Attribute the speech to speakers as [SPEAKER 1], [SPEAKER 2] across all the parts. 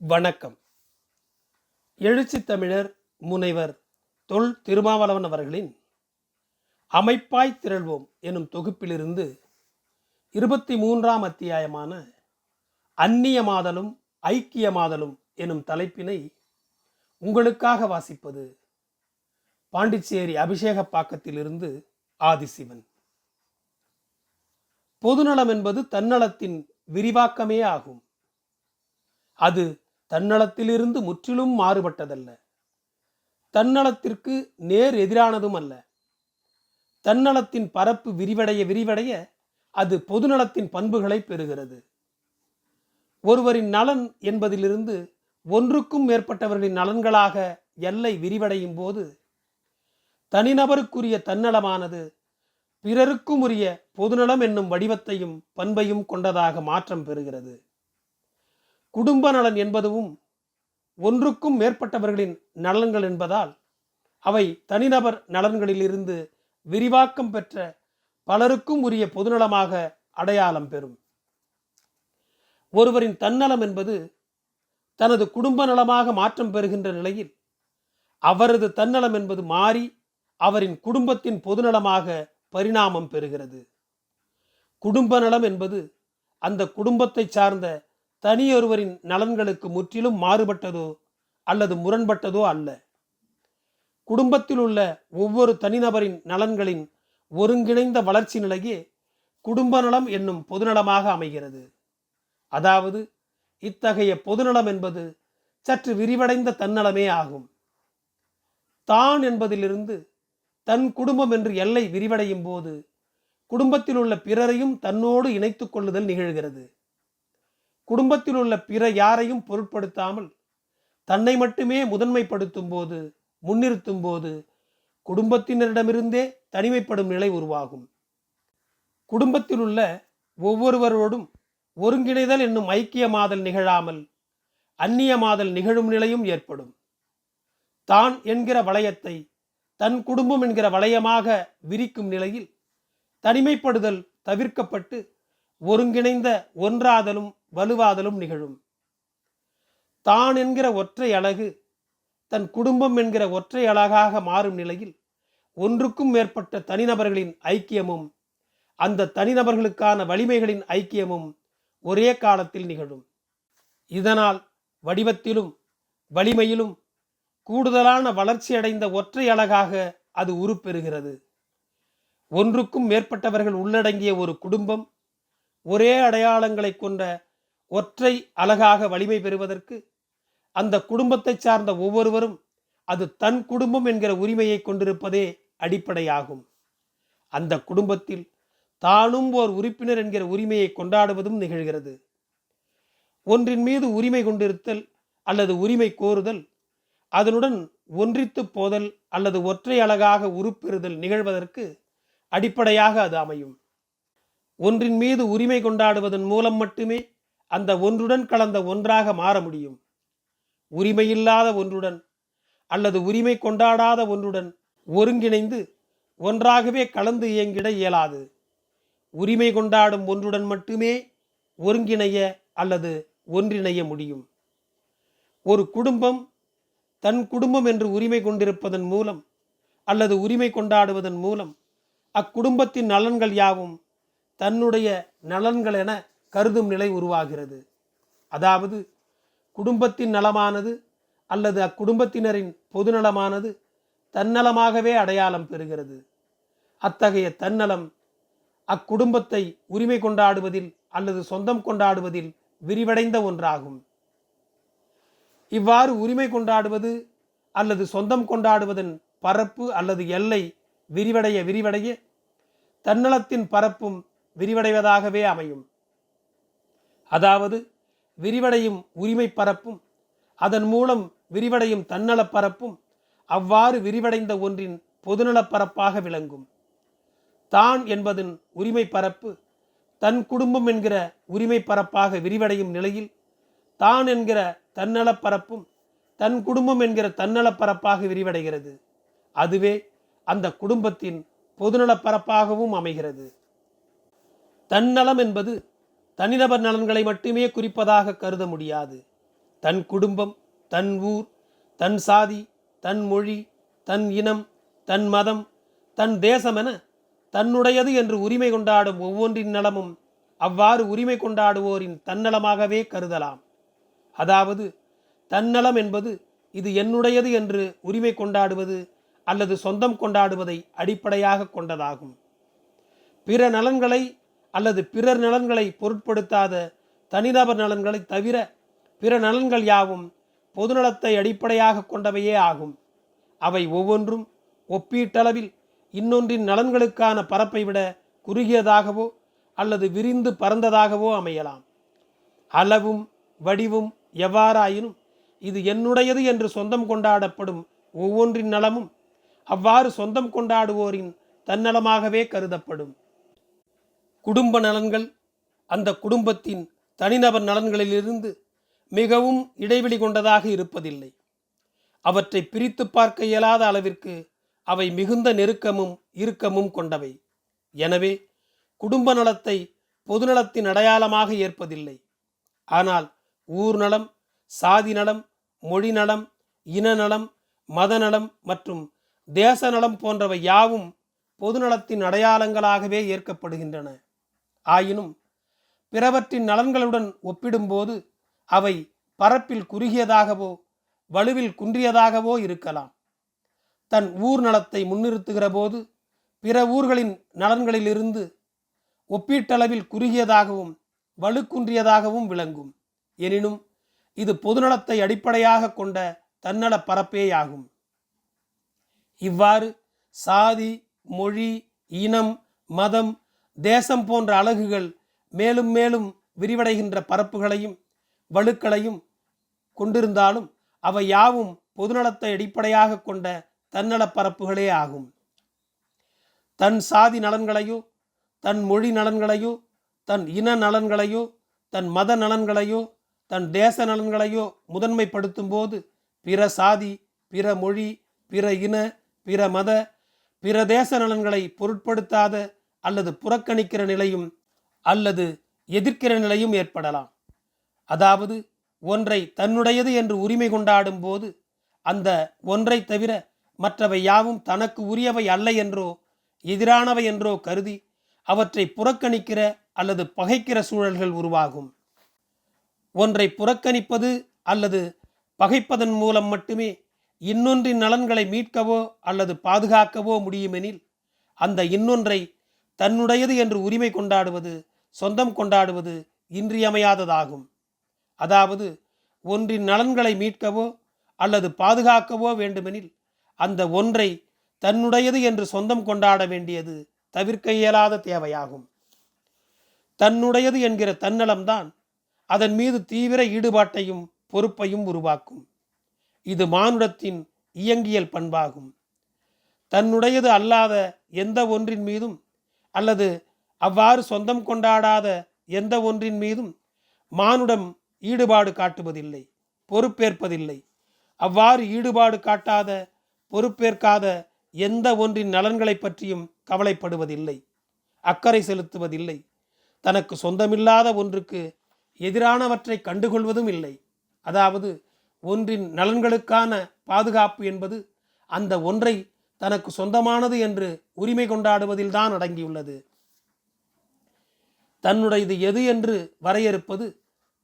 [SPEAKER 1] வணக்கம். எழுச்சி தமிழர் முனைவர் தொல் திருமாவளவன் அவர்களின் அமைப்பாய் திரள்வோம் எனும் தொகுப்பிலிருந்து இருபத்தி மூன்றாம் அத்தியாயமான அந்நியமாதலும் ஐக்கியமாதலும் எனும் தலைப்பினை உங்களுக்காக வாசிப்பது பாண்டிச்சேரி அபிஷேகப்பாக்கத்திலிருந்து ஆதிசிவன். பொதுநலம் என்பது தன்னலத்தின் விரிவாக்கமே ஆகும். அது தன்னலத்திலிருந்து முற்றிலும் மாறுபட்டதல்ல. தன்னலத்திற்கு நேர் எதிரானதும் அல்ல. தன்னலத்தின் பரப்பு விரிவடைய விரிவடைய அது பொதுநலத்தின் பண்புகளை பெறுகிறது. ஒருவரின் நலன் என்பதிலிருந்து ஒன்றுக்கும் மேற்பட்டவர்களின் நலன்களாக எல்லை விரிவடையும் போது தனிநபருக்குரிய தன்னலமானது பிறருக்கும் உரிய பொதுநலம் என்னும் வடிவத்தையும் பண்பையும் கொண்டதாக மாற்றம் பெறுகிறது. குடும்ப நலன் என்பதுவும் ஒன்றுக்கும் மேற்பட்டவர்களின் நலன்கள் என்பதால் அவை தனிநபர் நலன்களிலிருந்து விரிவாக்கம் பெற்ற பலருக்கும் உரிய பொதுநலமாக அடையாளம் பெறும். ஒருவரின் தன்னலம் என்பது தனது குடும்ப நலமாக மாற்றம் பெறுகின்ற நிலையில் அவரது தன்னலம் என்பது மாறி அவரின் குடும்பத்தின் பொதுநலமாக பரிணாமம் பெறுகிறது. குடும்ப நலம் என்பது அந்த குடும்பத்தை சார்ந்த தனியொருவரின் நலன்களுக்கு முற்றிலும் மாறுபட்டதோ அல்லது முரண்பட்டதோ அல்ல. குடும்பத்தில் உள்ள ஒவ்வொரு தனிநபரின் நலன்களின் ஒருங்கிணைந்த வளர்ச்சி நிலையே குடும்ப நலம் என்னும் பொதுநலமாக அமைகிறது. அதாவது இத்தகைய பொதுநலம் என்பது சற்று விரிவடைந்த தன்னலமே ஆகும். தான் என்பதிலிருந்து தன் குடும்பம் என்று எல்லை விரிவடையும் போது குடும்பத்தில் உள்ள பிறரையும் தன்னோடு இணைத்துக் கொள்ளுதல் நிகழ்கிறது. குடும்பத்தில் உள்ள பிற யாரையும் பொருட்படுத்தாமல் தன்னை மட்டுமே முதன்மைப்படுத்தும் போது முன்னிறுத்தும் போது குடும்பத்தினரிடமிருந்தே தனிமைப்படும் நிலை உருவாகும். குடும்பத்தில் உள்ள ஒவ்வொருவரோடும் ஒருங்கிணைதல் என்னும் ஐக்கியமாதல் நிகழாமல் அந்நியமாதல் நிகழும் நிலையும் ஏற்படும். தான் என்கிற வளையத்தை தன் குடும்பம் என்கிற வளையமாக விரிக்கும் நிலையில் தனிமைப்படுதல் தவிர்க்கப்பட்டு ஒருங்கிணைந்த ஒன்றாதலும் வலுவாதலும் நிகழும். தான் என்கிற ஒற்றை அழகு தன் குடும்பம் என்கிற ஒற்றை அழகாக மாறும் நிலையில் ஒன்றுக்கும் மேற்பட்ட தனிநபர்களின் ஐக்கியமும் அந்த தனிநபர்களுக்கான வலிமைகளின் ஐக்கியமும் ஒரே காலத்தில் நிகழும். இதனால் வடிவத்திலும் வலிமையிலும் கூடுதலான வளர்ச்சியடைந்த ஒற்றை அழகாக அது உருப்பெறுகிறது. ஒன்றுக்கும் மேற்பட்டவர்கள் உள்ளடங்கிய ஒரு குடும்பம் ஒரே அடையாளங்களை கொண்ட ஒற்றை அழகாக வலிமை பெறுவதற்கு அந்த குடும்பத்தை சார்ந்த ஒவ்வொருவரும் அது தன் குடும்பம் என்கிற உரிமையை கொண்டிருப்பதே அடிப்படையாகும். அந்த குடும்பத்தில் தானும் ஓர் உறுப்பினர் என்கிற உரிமையை கொண்டாடுவதும் நிகழ்கிறது. ஒன்றின் மீது உரிமை கொண்டிருத்தல் அல்லது உரிமை கோருதல் அதனுடன் ஒன்றித்து போதல் அல்லது ஒற்றை அழகாக உருப்பெறுதல் நிகழ்வதற்கு அடிப்படையாக அது அமையும். ஒன்றின் மீது உரிமை கொண்டாடுவதன் மூலம் மட்டுமே அந்த ஒன்றுடன் கலந்த ஒன்றாக மாற முடியும். உரிமையில்லாத ஒன்றுடன் அல்லது உரிமை கொண்டாடாத ஒன்றுடன் ஒருங்கிணைந்து ஒன்றாகவே கலந்து இயங்கிட இயலாது. உரிமை கொண்டாடும் ஒன்றுடன் மட்டுமே ஒருங்கிணைய அல்லது ஒன்றிணைய முடியும். ஒரு குடும்பம் தன் குடும்பம் என்று உரிமை கொண்டிருப்பதன் மூலம் அல்லது உரிமை கொண்டாடுவதன் மூலம் அக்குடும்பத்தின் நலன்கள் யாவும் தன்னுடைய நலன்கள் என கருதும் நிலை உருவாகிறது. அதாவது குடும்பத்தின் நலமானது அல்லது அக்குடும்பத்தினரின் பொதுநலமானது தன்னலமாகவே அடையாளம் பெறுகிறது. அத்தகைய தன்னலம் அக்குடும்பத்தை உரிமை கொண்டாடுவதில் அல்லது சொந்தம் கொண்டாடுவதில் விரிவடைந்த ஒன்றாகும். இவ்வாறு உரிமை கொண்டாடுவது அல்லது சொந்தம் கொண்டாடுவதன் பரப்பு அல்லது எல்லை விரிவடைய விரிவடைய தன்னலத்தின் பரப்பும் விரிவடைவதாகவே அமையும். அதாவது விரிவடையும் உரிமை பரப்பும் அதன் மூலம் விரிவடையும் தன்னலப் பரப்பும் அவ்வாறு விரிவடைந்த ஒன்றின் பொதுநலப் பரப்பாக விளங்கும். தான் என்பதன் உரிமை பரப்பு தன் குடும்பம் என்கிற உரிமை பரப்பாக விரிவடையும் நிலையில் தான் என்கிற தன்னலப் பரப்பும் தன் குடும்பம் என்கிற தன்னலப் பரப்பாக விரிவடைகிறது. அதுவே அந்த குடும்பத்தின் பொதுநலப் பரப்பாகவும் அமைகிறது. தன்னலம் என்பது தனிநபர் நலன்களை மட்டுமே குறிப்பதாக கருத முடியாது. தன் குடும்பம் தன் ஊர் தன் சாதி தன் மொழி தன் இனம் தன் மதம் தன் தேசமென தன்னுடையது என்று உரிமை கொண்டாடும் ஒவ்வொன்றின் நலமும் அவ்வாறு உரிமை கொண்டாடுவோரின் தன்னலமாகவே கருதலாம். அதாவது தன்னலம் என்பது இது என்னுடையது என்று உரிமை கொண்டாடுவது அல்லது சொந்தம் கொண்டாடுவதை அடிப்படையாக கொண்டதாகும். பிற நலன்களை அல்லது பிறர் நலன்களை பொருட்படுத்தாத தனிநபர் நலன்களை தவிர பிற நலன்கள் யாவும் பொதுநலத்தை அடிப்படையாக கொண்டவையே ஆகும். அவை ஒவ்வொன்றும் ஒப்பீட்டளவில் இன்னொன்றின் நலன்களுக்கான பரப்பை விட குறுகியதாகவோ அல்லது விரிந்து பறந்ததாகவோ அமையலாம். அளவும் வடிவும் எவ்வாறாயினும் இது என்னுடையது என்று சொந்தம் கொண்டாடப்படும் ஒவ்வொன்றின் நலமும் அவ்வாறு சொந்தம் கொண்டாடுவோரின் தன்னலமாகவே கருதப்படும். குடும்ப நலன்கள் அந்த குடும்பத்தின் தனிநபர் நலன்களிலிருந்து மிகவும் இடைவெளி கொண்டதாக இருப்பதில்லை. அவற்றை பிரித்து பார்க்க இயலாத அளவிற்கு அவை மிகுந்த நெருக்கமும் இறுக்கமும் கொண்டவை. எனவே குடும்ப நலத்தை பொதுநலத்தின் அடையாளமாக ஏற்பதில்லை. ஆனால் ஊர் நலம் சாதி நலம் மொழி நலம் இன நலம் மத நலம் மற்றும் தேச நலம் போன்றவை யாவும் பொதுநலத்தின் அடையாளங்களாகவே ஏற்கப்படுகின்றன. ஆயினும் பிறவற்றின் நலன்களுடன் ஒப்பிடும்போது அவை பரப்பில் குறுகியதாகவோ வலுவில் குன்றியதாகவோ இருக்கலாம். தன் ஊர் நலத்தை முன்னிறுத்துகிற போது பிற ஊர்களின் நலன்களிலிருந்து ஒப்பீட்டளவில் குறுகியதாகவும் வலுக்குன்றியதாகவும் விளங்கும். எனினும் இது பொதுநலத்தை அடிப்படையாக கொண்ட தன்னல பரப்பேயாகும். இவ்வாறு சாதி மொழி இனம் மதம் தேசம் போன்ற அலகுகள் மேலும் மேலும் விரிவடைகின்ற பரப்புகளையும் வலுக்களையும் கொண்டிருந்தாலும் அவை யாவும் பொதுநலத்தை அடிப்படையாக கொண்ட தன்னல பரப்புகளே ஆகும். தன் சாதி நலன்களையோ தன் மொழி நலன்களையோ தன் இன நலன்களையோ தன் மத நலன்களையோ தன் தேச நலன்களையோ முதன்மைப்படுத்தும் போது பிற சாதி பிற மொழி பிற இன பிற மத பிற தேச நலன்களை பொருட்படுத்தாத அல்லது புறக்கணிக்கிற நிலையும் அல்லது எதிர்க்கிற நிலையும் ஏற்படலாம். அதாவது ஒன்றை தன்னுடையது என்று உரிமை கொண்டாடும் போது அந்த ஒன்றை தவிர மற்றவை யாவும் தனக்கு உரியவை அல்ல என்றோ எதிரானவை என்றோ கருதி அவற்றை புறக்கணிக்கிற அல்லது பகைக்கிற சூழல்கள் உருவாகும். ஒன்றை புறக்கணிப்பது அல்லது பகைப்பதன் மூலம் மட்டுமே இன்னொன்றின் நலன்களை மீட்கவோ அல்லது பாதுகாக்கவோ முடியுமெனில் அந்த இன்னொன்றை தன்னுடையது என்று உரிமை கொண்டாடுவது சொந்தம் கொண்டாடுவது இன்றியமையாததாகும். அதாவது ஒன்றின் நலன்களை மீட்கவோ அல்லது பாதுகாக்கவோ வேண்டுமெனில் அந்த ஒன்றை தன்னுடையது என்று சொந்தம் கொண்டாட வேண்டியது தவிர்க்க இயலாத தேவையாகும். தன்னுடையது என்கிற தன்னலம்தான் அதன் மீது தீவிர ஈடுபாட்டையும் பொறுப்பையும் உருவாக்கும். இது மானுடத்தின் இயங்கியல் பண்பாகும். தன்னுடையது அல்லாத எந்த ஒன்றின் மீதும் அல்லது அவ்வாறு சொந்தம் கொண்டாடாத எந்த ஒன்றின் மீதும் மானுடம் ஈடுபாடு காட்டுவதில்லை பொறுப்பேற்பதில்லை. அவ்வாறு ஈடுபாடு காட்டாத பொறுப்பேற்காத எந்த ஒன்றின் நலன்களை பற்றியும் கவலைப்படுவதில்லை அக்கறை செலுத்துவதில்லை. தனக்கு சொந்தமில்லாத ஒன்றுக்கு எதிரானவற்றை கண்டுகொள்வதும் இல்லை. அதாவது ஒன்றின் நலன்களுக்கான பாதுகாப்பு என்பது அந்த ஒன்றை தனக்கு சொந்தமானது என்று உரிமை கொண்டாடுவதில் தான் அடங்கியுள்ளது. தன்னுடையது எது என்று வரையறுப்பது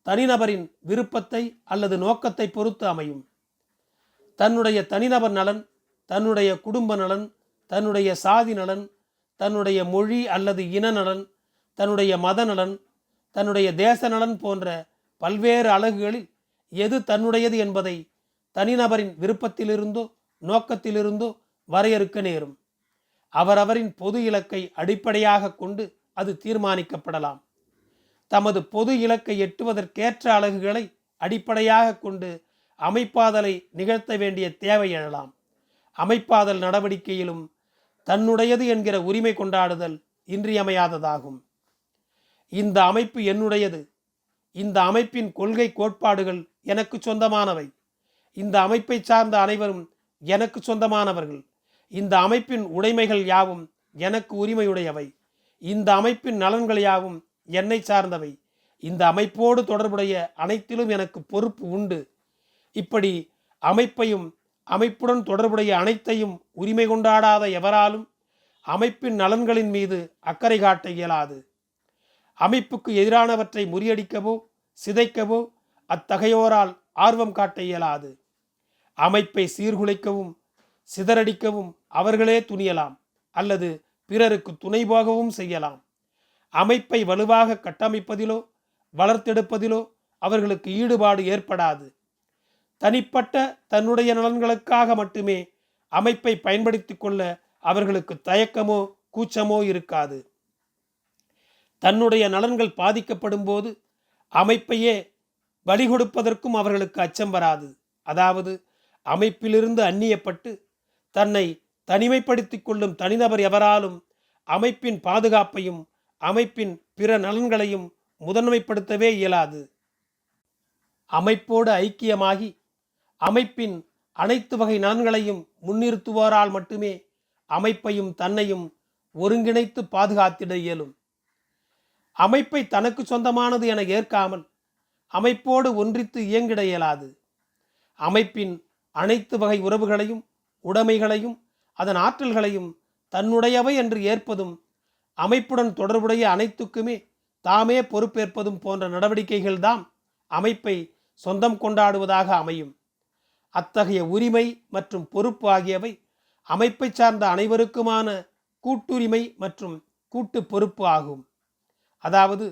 [SPEAKER 1] தனிநபரின் விருப்பத்தை அல்லது நோக்கத்தை பொறுத்து அமையும். தன்னுடைய தனிநபர் நலன் தன்னுடைய குடும்ப நலன் தன்னுடைய சாதி நலன் தன்னுடைய மொழி அல்லது இன நலன் தன்னுடைய மத நலன் தன்னுடைய தேச நலன் போன்ற பல்வேறு அலகுகளில் எது தன்னுடையது என்பதை தனிநபரின் விருப்பத்திலிருந்தோ நோக்கத்திலிருந்தோ வரையறுக்க நேரும். அவரவரின் பொது இலக்கை அடிப்படையாக கொண்டு அது தீர்மானிக்கப்படலாம். தமது பொது இலக்கை எட்டுவதற்கேற்ற அலகுகளை அடிப்படையாக கொண்டு அமைப்பாதலை நிகழ்த்த வேண்டிய தேவை எழலாம். அமைப்பாதல் நடவடிக்கையிலும் தன்னுடையது என்கிற உரிமை கொண்டாடுதல் இன்றியமையாததாகும். இந்த அமைப்பு என்னுடையது? இந்த அமைப்பின் கொள்கை கோட்பாடுகள் எனக்கு சொந்தமானவை. இந்த அமைப்பை சார்ந்த அனைவரும் எனக்கு சொந்தமானவர்கள். இந்த அமைப்பின் உடைமைகள் யாவும் எனக்கு உரிமையுடையவை. இந்த அமைப்பின் நலன்கள் யாவும் என்னை சார்ந்தவை. இந்த அமைப்போடு தொடர்புடைய அனைத்திலும் எனக்கு பொறுப்பு உண்டு. இப்படி அமைப்பையும் அமைப்புடன் தொடர்புடைய அனைத்தையும் உரிமை கொண்டாடாத எவராலும் அமைப்பின் நலன்களின் மீது அக்கறை காட்ட இயலாது. அமைப்புக்கு எதிரானவற்றை முறியடிக்கவோ சிதைக்கவோ அத்தகையோரால் ஆர்வம் காட்ட இயலாது. அமைப்பை சீர்குலைக்கவும் சிதறடிக்கவும் அவர்களே துணியலாம் அல்லது பிறருக்கு துணை போகவும் செய்யலாம். அமைப்பை வலுவாக கட்டமைப்பதிலோ வளர்த்தெடுப்பதிலோ அவர்களுக்கு ஈடுபாடு ஏற்படாது. தனிப்பட்ட தன்னுடைய நலன்களுக்காக மட்டுமே அமைப்பை பயன்படுத்தி கொள்ள அவர்களுக்கு தயக்கமோ கூச்சமோ இருக்காது. தன்னுடைய நலன்கள் பாதிக்கப்படும் போது அமைப்பையே பலி கொடுப்பதற்கும் அவர்களுக்கு அச்சம் வராது. அதாவது அமைப்பிலிருந்து அந்நியப்பட்டு தன்னை தனிமைப்படுத்திக் கொள்ளும் தனிநபர் எவராலும் அமைப்பின் பாதுகாப்பையும் அமைப்பின் பிற நலன்களையும் முதன்மைப்படுத்தவே இயலாது. அமைப்போடு ஐக்கியமாகி அமைப்பின் அனைத்து வகை நலன்களையும் முன்னிறுத்துவோரால் மட்டுமே அமைப்பையும் தன்னையும் ஒருங்கிணைத்து பாதுகாத்திட இயலும். அமைப்பை தனக்கு சொந்தமானது என ஏற்காமல் அமைப்போடு ஒன்றித்து இயங்கிட இயலாது. அமைப்பின் அனைத்து வகை உறவுகளையும் உடைமைகளையும் அதன் ஆற்றல்களையும் தன்னுடையவை என்று ஏற்பதும் அமைப்புடன் தொடர்புடைய அனைத்துக்குமே தாமே பொறுப்பேற்பதும் போன்ற நடவடிக்கைகள்தாம் அமைப்பை சொந்தம் கொண்டாடுவதாக அமையும். அத்தகைய உரிமை மற்றும் பொறுப்பு ஆகியவை அமைப்பை சார்ந்த அனைவருக்குமான கூட்டுரிமை மற்றும் கூட்டு பொறுப்பு ஆகும். அதாவது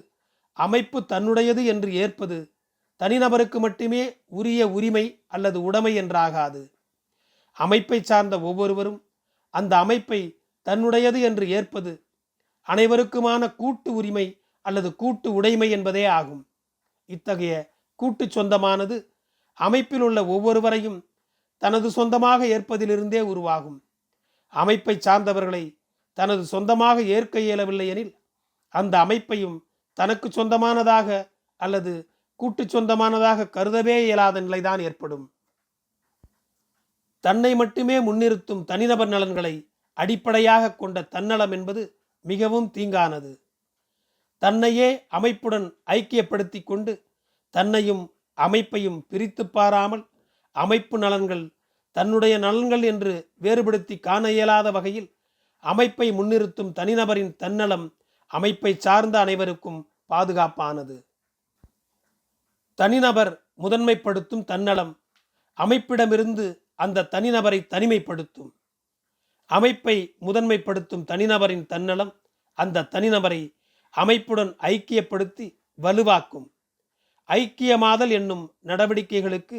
[SPEAKER 1] அமைப்பு தன்னுடையது என்று ஏற்பது தனிநபருக்கு மட்டுமே உரிய உரிமை அல்லது உடைமை என்றாகாது. அமைப்பை சார்ந்த ஒவ்வொருவரும் அந்த அமைப்பை தன்னுடையது என்று ஏற்பது அனைவருக்குமான கூட்டு உரிமை அல்லது கூட்டு உடைமை என்பதே ஆகும். இத்தகைய கூட்டு சொந்தமானது அமைப்பில் உள்ள ஒவ்வொருவரையும் தனது சொந்தமாக ஏற்பதிலிருந்தே உருவாகும். அமைப்பை சார்ந்தவர்களை தனது சொந்தமாக ஏற்க இயலவில்லை எனில் அந்த அமைப்பையும் தனக்கு சொந்தமானதாக அல்லது கூட்டு சொந்தமானதாக கருதவே இயலாத நிலைதான் ஏற்படும். தன்னை மட்டுமே முன்னிறுத்தும் தனிநபர் நலன்களை அடிப்படையாக கொண்ட தன்னலம் என்பது மிகவும் தீங்கானது. தன்னையே அமைப்புடன் ஐக்கியப்படுத்தி கொண்டு தன்னையும் அமைப்பையும் பிரித்து பாராமல் அமைப்பு நலன்கள் தன்னுடைய நலன்கள் என்று வேறுபடுத்தி காண இயலாத வகையில் அமைப்பை முன்னிறுத்தும் தனிநபரின் தன்னலம் அமைப்பை சார்ந்த அனைவருக்கும் பாதுகாப்பானது. தனிநபர் முதன்மைப்படுத்தும் தன்னலம் அமைப்பிடமிருந்து அந்த தனிநபரை தனிமைப்படுத்தும். அமைப்பை முதன்மைப்படுத்தும் தனிநபரின் தன்னலம் அந்த தனிநபரை அமைப்புடன் ஐக்கியப்படுத்தி வலுவாக்கும். ஐக்கியமாதல் என்னும் நடவடிக்கைகளுக்கு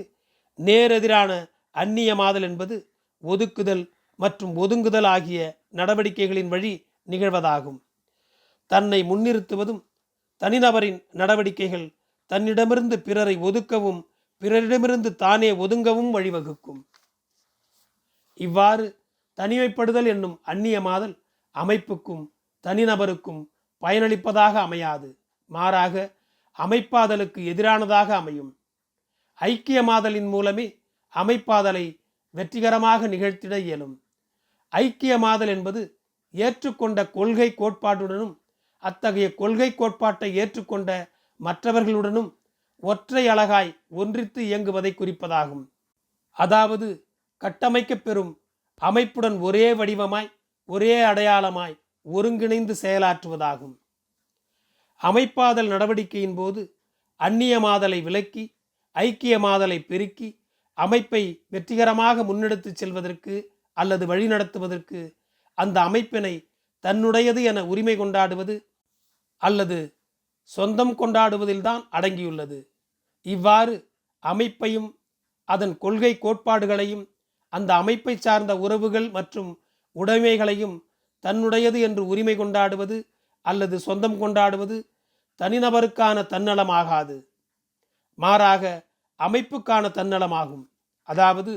[SPEAKER 1] நேரெதிரான அந்நியமாதல் என்பது ஒதுக்குதல் மற்றும் ஒதுங்குதல் ஆகிய நடவடிக்கைகளின் வழி நிகழ்வதாகும். தன்னை முன்னிறுத்துவதும் தனிநபரின் நடவடிக்கைகள் தன்னிடமிருந்து பிறரை ஒதுக்கவும் பிறரிடமிருந்து தானே ஒதுங்கவும் வழிவகுக்கும். இவ்வாறு தனிமைப்படுதல் என்னும் அந்நியமாதல் அமைப்புக்கும் தனிநபருக்கும் பயனளிப்பதாக அமையாது. மாறாக அமைப்பாதலுக்கு எதிரானதாக அமையும். ஐக்கியமாதலின் மூலமே அமைப்பாதலை வெற்றிகரமாக நிகழ்த்திட இயலும். ஐக்கியமாதல் என்பது ஏற்றுக்கொண்ட கொள்கை கோட்பாட்டுடனும் அத்தகைய கொள்கை கோட்பாட்டை ஏற்றுக்கொண்ட மற்றவர்களுடனும் ஒற்றை அழகாய் ஒன்றித்து இயங்குவதை குறிப்பதாகும். அதாவது கட்டமைக்கப் பெறும் அமைப்புடன் ஒரே வடிவமாய் ஒரே அடையாளமாய் ஒருங்கிணைந்து செயலாற்றுவதாகும். அமைப்பாதல் நடவடிக்கையின் போது அந்நியமாதலை விலக்கி ஐக்கியமாதலை பெருக்கி அமைப்பை வெற்றிகரமாக முன்னெடுத்து செல்வதற்கு அல்லது வழிநடத்துவதற்கு அந்த அமைப்பினை தன்னுடையது என உரிமை கொண்டாடுவது அல்லது சொந்தம் கொண்டாடுவதில்தான் அடங்கியுள்ளது. இவ்வாறு அமைப்பையும் அதன் கொள்கை கோட்பாடுகளையும் அந்த அமைப்பை சார்ந்த உறவுகள் மற்றும் உடைமைகளையும் தன்னுடையது என்று உரிமை கொண்டாடுவது அல்லது சொந்தம் கொண்டாடுவது தனிநபருக்கான தன்னலமாகாது. மாறாக அமைப்புக்கான தன்னலமாகும். அதாவது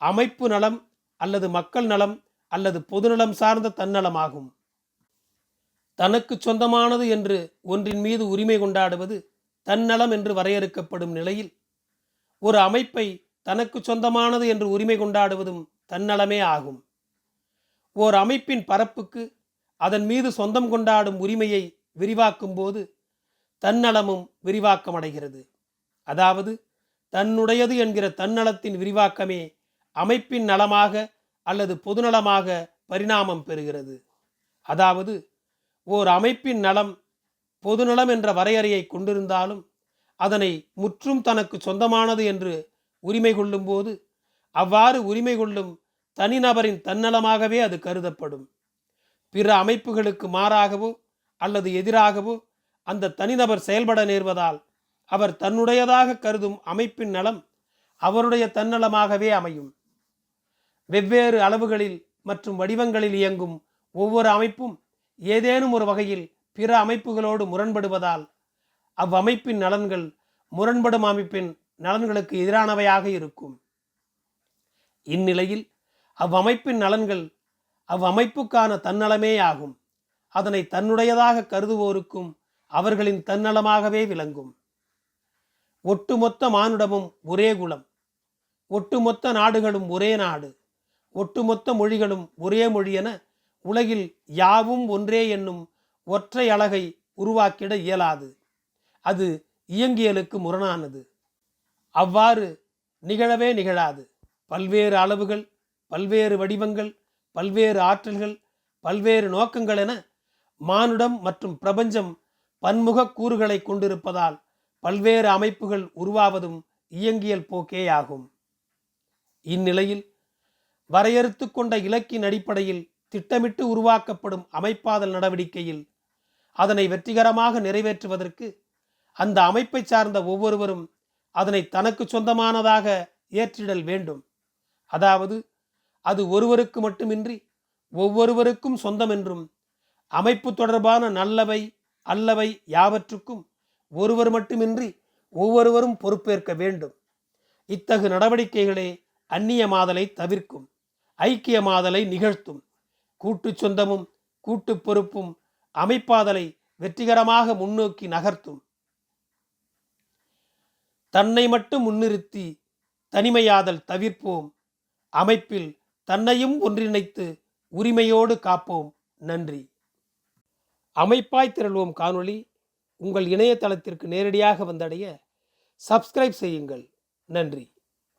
[SPEAKER 1] அமைப்பு நலம் அல்லது மக்கள் நலம் அல்லது பொதுநலம் சார்ந்த தன்னலமாகும். தனக்கு சொந்தமானது என்று ஒன்றின் மீது உரிமை கொண்டாடுவது தன்னலம் என்று வரையறுக்கப்படும் நிலையில் ஒரு அமைப்பை தனக்கு சொந்தமானது என்று உரிமை கொண்டாடுவதும் தன்னலமே ஆகும். ஓர் அமைப்பின் பரப்புக்கு அதன் மீது சொந்தம் கொண்டாடும் உரிமையை விரிவாக்கும் போது தன்னலமும் விரிவாக்கமடைகிறது. அதாவது தன்னுடையது என்கிற தன்னலத்தின் விரிவாக்கமே அமைப்பின் நலமாக அல்லது பொதுநலமாக பரிணாமம் பெறுகிறது. அதாவது ஓர் அமைப்பின் நலம் பொதுநலம் என்ற வரையறையை கொண்டிருந்தாலும் அதனை முற்றும் தனக்கு சொந்தமானது என்று உரிமை கொள்ளும்போது அவ்வாறு உரிமை கொள்ளும் தனிநபரின் தன்னலமாகவே அது கருதப்படும். பிற அமைப்புகளுக்கு மாறாகவோ அல்லது எதிராகவோ அந்த தனிநபர் செயல்பட நேர்வதால் அவர் தன்னுடையதாக கருதும் அமைப்பின் நலம் அவருடைய தன்னலமாகவே அமையும். வெவ்வேறு அளவுகளில் மற்றும் வடிவங்களில் இயங்கும் ஒவ்வொரு அமைப்பும் ஏதேனும் ஒரு வகையில் பிற அமைப்புகளோடு முரண்படுவதால் அவ்வமைப்பின் நலன்கள் முரண்படும் அமைப்பின் நலன்களுக்கு எதிரானவையாக இருக்கும். இந்நிலையில் அவ்வமைப்பின் நலன்கள் அவ்வமைப்புக்கான தன்னலமே ஆகும். அதனை தன்னுடையதாக கருதுவோருக்கும் அவர்களின் தன்னலமாகவே விளங்கும். ஒட்டுமொத்த மானுடமும் ஒரே குலம். ஒட்டுமொத்த நாடுகளும் ஒரே நாடு. ஒட்டுமொத்த மொழிகளும் ஒரே மொழி என உலகில் யாவும் ஒன்றே என்னும் ஒற்றை அழகை உருவாக்கிட இயலாது. அது இயங்கியலுக்கு முரணானது. அவ்வாறு நிகழவே நிகழாது. பல்வேறு அளவுகள் பல்வேறு வடிவங்கள் பல்வேறு ஆற்றல்கள் பல்வேறு நோக்கங்கள் என மானுடம் மற்றும் பிரபஞ்சம் பன்முக கூறுகளை கொண்டிருப்பதால் பல்வேறு அமைப்புகள் உருவாவதும் இயங்கியல் போக்கேயாகும். இந்நிலையில் வரையறுத்து கொண்ட இலக்கின் அடிப்படையில் திட்டமிட்டு உருவாக்கப்படும் அமைப்பாதல் நடவடிக்கையில் அதனை வெற்றிகரமாக நிறைவேற்றுவதற்கு அந்த அமைப்பை சார்ந்த ஒவ்வொருவரும் அதனை தனக்கு சொந்தமானதாக ஏற்றிடல் வேண்டும். அதாவது அது ஒருவருக்கு மட்டுமின்றி ஒவ்வொருவருக்கும் சொந்தம் என்றும் அமைப்பு தொடர்பான நல்லவை அல்லவை யாவற்றுக்கும் ஒருவர் மட்டுமின்றி ஒவ்வொருவரும் பொறுப்பேற்க வேண்டும். இத்தகு நடவடிக்கைகளே அந்நியமாதலை தவிர்க்கும் ஐக்கியமாதலை நிகழ்த்தும். கூட்டு சொந்தமும் கூட்டு பொறுப்பும் அமைப்பாதலை வெற்றிகரமாக முன்னோக்கி நகர்த்தும். தன்னை மட்டும் முன்னிறுத்தி தனிமையாதல் தவிர்ப்போம். அமைப்பில் தன்னையும் ஒன்றிணைத்து உரிமையோடு காப்போம். நன்றி. அமைப்பாய் திரள்வோம் காணொளி. உங்கள் இணையதளத்திற்கு நேரடியாக வந்தடைய சப்ஸ்கிரைப் செய்யுங்கள். நன்றி.